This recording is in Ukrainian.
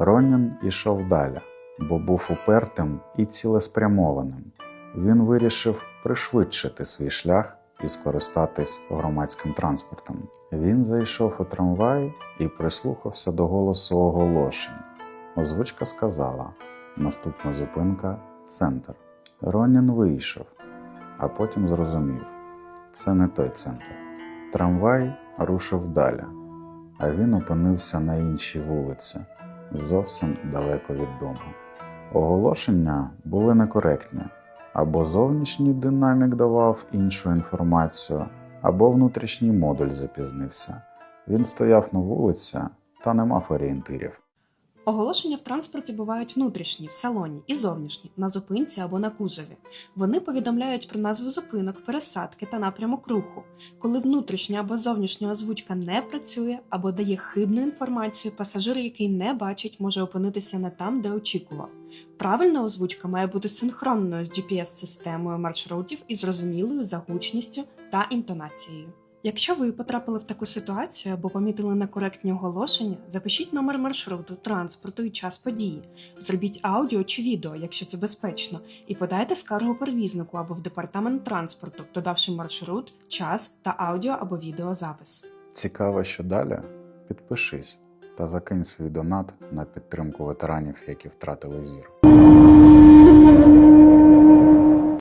Ронін ішов далі, бо був упертим і цілеспрямованим. Він вирішив пришвидшити свій шлях і скористатись громадським транспортом. Він зайшов у трамвай і прислухався до голосу оголошень. Озвучка сказала: наступна зупинка центр. Ронін вийшов, а потім зрозумів: це не той центр. Трамвай рушив далі, а він опинився на іншій вулиці, зовсім далеко від дому. Оголошення були некоректні, або зовнішній динамік давав іншу інформацію, або внутрішній модуль запізнився. Він стояв на вулиці та не мав орієнтирів. Оголошення в транспорті бувають внутрішні, в салоні і зовнішні, на зупинці або на кузові. Вони повідомляють про назву зупинок, пересадки та напрямок руху. Коли внутрішня або зовнішня озвучка не працює або дає хибну інформацію, пасажир, який не бачить, може опинитися не там, де очікував. Правильна озвучка має бути синхронною з GPS-системою маршрутів і зрозумілою за гучністю та інтонацією. Якщо ви потрапили в таку ситуацію або помітили некоректні оголошення, запишіть номер маршруту, транспорту і час події. Зробіть аудіо чи відео, якщо це безпечно, і подайте скаргу перевізнику або в департамент транспорту, додавши маршрут, час та аудіо або відеозапис. Цікаво, що далі? Підпишись та закинь свій донат на підтримку ветеранів, які втратили зір.